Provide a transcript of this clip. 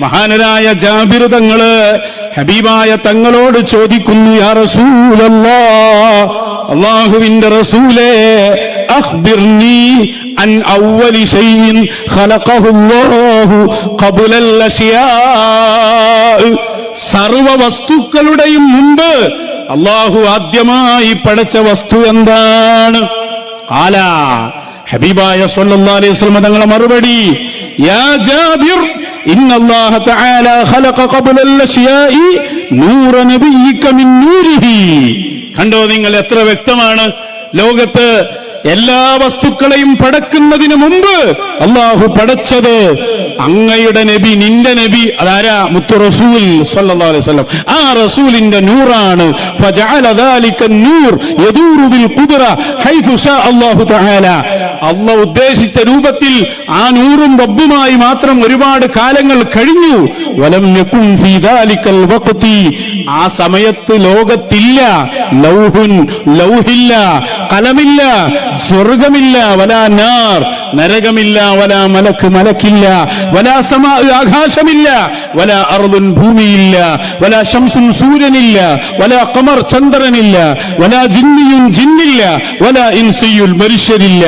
മഹാനരായ ജാബിർ തങ്ങൾ ഹബീബായ തങ്ങളോട് ചോദിക്കുന്നു യാ റസൂലല്ലാ അള്ളാഹുവിന്റെ റസൂലേ അഖ്ബിർനി അൻ അവ്വലി ശൈഇൻ ഖലഖഹുല്ലാഹു ഖബ്ലൽ സർവ വസ്തുക്കളുടെയും മുമ്പ് അള്ളാഹു ആദ്യമായി പടച്ച വസ്തു എന്താണ്? ആലാ ഹബീബായ സല്ലല്ലാഹു അലൈഹി വസല്ലം തങ്ങളെ മറുപടി യാ ജാബിർ ഇന്ന الله തആല ഖലഖ قبل അൽ-അശ്യാഇ നൂറ من نوره കണ്ടോ നിങ്ങൾ എത്ര വ്യക്തമാണ്? ലോകത്ത് എല്ലാ വസ്തുക്കളെയും പടക്കുന്നതിന് മുമ്പ് അള്ളാഹു പടച്ചത് അങ്ങയുടെ നബി നിന്റെ നബി അതാരാ? മുത്തു റസൂൽ സല്ലല്ലാഹു അലൈഹി വസല്ലം. ആ റസൂലിന്റെ നൂറാണ്. ഫജഅല നൂർ ഉദ്ദേശിച്ച രൂപത്തിൽ ആ നൂറും റബ്ബുമായി മാത്രം ഒരുപാട് കാലങ്ങൾ കഴിഞ്ഞു. വലം യകും വഖതി. ആ സമയത്ത് ലോകത്തില്ല. ലൗഹുൻ ലൗഹില്ല കലമില്ല സ്വർഗമില്ല വലാ നാർ. നരകമില്ല വലാ മലക്ക് മലക്കില്ല വലാ സമാ ആകാശമില്ല വലാ അർദുൻ ഭൂമിയില്ല വലാ ശംസുൻ സൂര്യനില്ല വലാ കമർ ചന്ദ്രനില്ല വലാ ജിന്നിയുൻ ജിന്നില്ല വലാ ഇൻസിയുൽ മനുഷ്യരില്ല